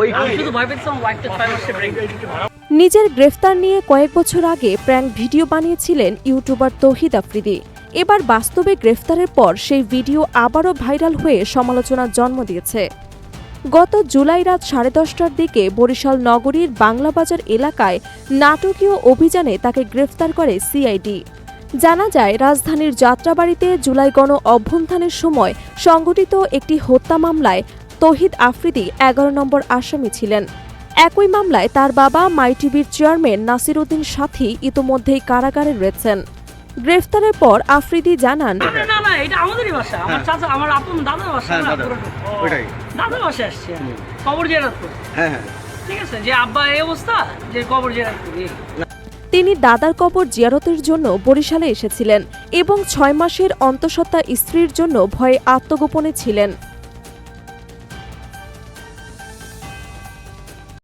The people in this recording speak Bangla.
ওই নিজের গ্রেফতার নিয়ে কয়েক বছর আগে প্র্যাঙ্ক ভিডিও বানিয়েছিলেন ইউটিউবার তৌহিদ আফ্রিদি। এবার বাস্তবে গ্রেফতারের পর সেই ভিডিও আবারও ভাইরাল হয়ে সমালোচনার জন্ম দিয়েছে। গত জুলাই রাত সাড়ে দশটার দিকে বরিশাল নগরীর বাংলাবাজার এলাকায় নাটকীয় অভিযানে তাকে গ্রেফতার করে সিআইডি জানা যায় রাজধানীর যাত্রাবাড়িতে জুলাই গণ অভ্যুত্থানের সময় সংগঠিত একটি হত্যা মামলায় তহিদ আফ্রিদি এগারো নম্বর আসামি ছিলেন। একই মামলায় তার বাবা মাই টিভির চেয়ারম্যান নাসির উদ্দিন সাথী ইতোমধ্যেই কারাগারে রয়েছেন। গ্রেফতারের পর আফ্রিদি জানান না না এটা আমাদেরই বাসা আমার চাচা আমার আপন দাদার বাসা না দাদা। পুরোটা। ওইটাই। দাদার বাসায় আসছে। কবর জেরাত করে ঠিক আছে যে আব্বা এই অবস্থা যে কবর জেরাত করি তিনি দাদার কবর জিয়ারতের জন্য বরিশালে এসেছিলেন এবং ছয় মাসের অন্তঃসত্ত্বা স্ত্রীর জন্য ভয়ে আত্মগোপনে ছিলেন।